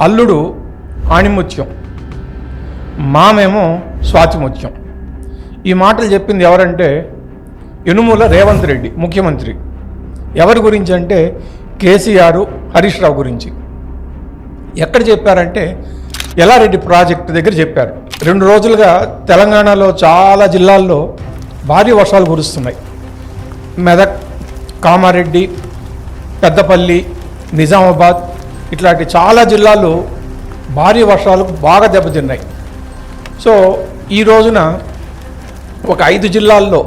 అల్లుడు ఆణిముత్యం మామేమో స్వాతిముత్యం. ఈ మాటలు చెప్పింది ఎవరంటే యనుమూల రేవంత్ రెడ్డి ముఖ్యమంత్రి. ఎవరి గురించి అంటే కేసీఆర్ హరీష్ రావు గురించి. ఎక్కడ చెప్పారంటే ఎల్లారెడ్డి ప్రాజెక్ట్ దగ్గర చెప్పారు. రెండు రోజులుగా తెలంగాణలో చాలా జిల్లాల్లో భారీ వర్షాలు కురుస్తున్నాయి. మెదక్ కామారెడ్డి పెద్దపల్లి నిజామాబాద్ ఇట్లాంటి చాలా జిల్లాల్లో భారీ వర్షాలకు బాగా దెబ్బతిన్నాయి. సో ఈ రోజున ఒక ఐదు జిల్లాల్లో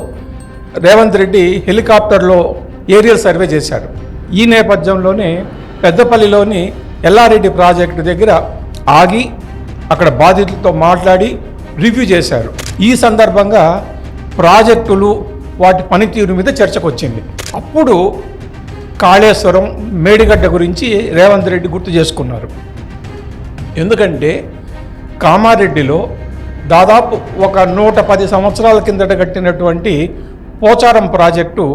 రేవంత్ రెడ్డి హెలికాప్టర్లో ఏరియల్ సర్వే చేశారు ఈ నేపథ్యంలోనే పెద్దపల్లిలోని ఎల్లారెడ్డి ప్రాజెక్టు దగ్గర ఆగి అక్కడ బాధితులతో మాట్లాడి రివ్యూ చేశారు. ఈ సందర్భంగా ప్రాజెక్టులు వాటి పనితీరు మీద చర్చకు వచ్చింది అప్పుడు కాళేశ్వరం మేడిగడ్డ గురించి రేవంత్ రెడ్డి గుర్తు చేసుకున్నారు. ఎందుకంటే కామారెడ్డిలో దాదాపు ఒక నూట పది సంవత్సరాల కిందట కట్టినటువంటి పోచారం ప్రాజెక్టు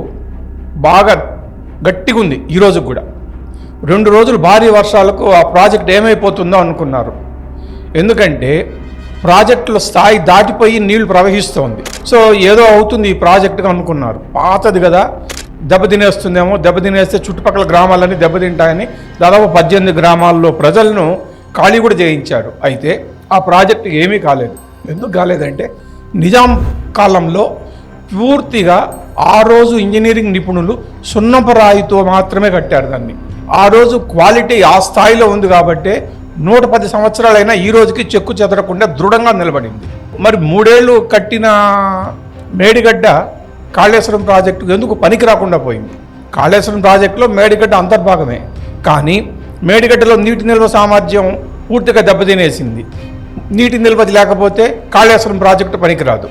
బాగా గట్టిగా ఉంది ఈరోజు కూడా. రెండు రోజులు భారీ వర్షాలకు ఆ ప్రాజెక్ట్ ఏమైపోతుందో అనుకున్నారు. ఎందుకంటే ప్రాజెక్టుల స్థాయి దాటిపోయి నీళ్ళు ప్రవహిస్తోంది. సో ఏదో అవుతుంది ఈ ప్రాజెక్టుగా అనుకున్నారు. పాతది కదా దెబ్బతినేస్తుందేమో దెబ్బతినేస్తే చుట్టుపక్కల గ్రామాలన్నీ దెబ్బతింటాయని దాదాపు పద్దెనిమిది గ్రామాల్లో ప్రజలను ఖాళీ కూడా చేయించాడు అయితే ఆ ప్రాజెక్టు ఏమీ కాలేదు. ఎందుకు కాలేదంటే నిజాం కాలంలో పూర్తిగా ఆ రోజు ఇంజనీరింగ్ నిపుణులు సున్నపరాయితో మాత్రమే కట్టారు దాన్ని. ఆ రోజు క్వాలిటీ ఆ స్థాయిలో ఉంది కాబట్టి నూట పది సంవత్సరాలైనా ఈ రోజుకి చెక్కు చెదరకుండా దృఢంగా నిలబడింది. మరి మూడేళ్ళు కట్టిన మేడిగడ్డ కాళేశ్వరం ప్రాజెక్టు ఎందుకు పనికి రాకుండా పోయింది? కాళేశ్వరం ప్రాజెక్టులో మేడిగడ్డ అంతర్భాగమే. కానీ మేడిగడ్డలో నీటి నిల్వ సామర్థ్యం పూర్తిగా దెబ్బతినేసింది. నీటి నిల్వది లేకపోతే కాళేశ్వరం ప్రాజెక్టు పనికిరాదు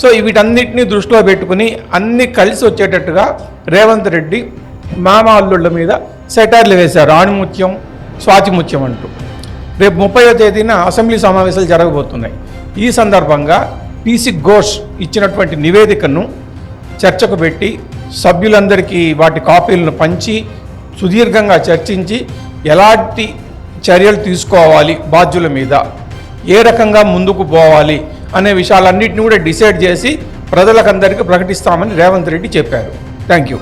సో వీటన్నిటిని దృష్టిలో పెట్టుకుని అన్ని కలిసి వచ్చేటట్టుగా రేవంత్ రెడ్డి మామ అల్లుళ్ళ మీద సెటైర్లు వేశారు. ఆణిముత్యం స్వాతిముత్యం అంటూ. రేపు ముప్పైవ తేదీన అసెంబ్లీ సమావేశాలు జరగబోతున్నాయి. ఈ సందర్భంగా పీసీ ఘోష్ ఇచ్చినటువంటి నివేదికను చర్చకు పెట్టి సభ్యులందరికీ వాటి కాపీలను పంచి సుదీర్ఘంగా చర్చించి ఎలాంటి చర్యలు తీసుకోవాలి బాధ్యుల మీద ఏ రకంగా ముందుకు పోవాలి అనే విషయాలన్నింటినీ కూడా డిసైడ్ చేసి ప్రజలకందరికీ ప్రకటిస్తామని రేవంత్ రెడ్డి చెప్పారు. Thank you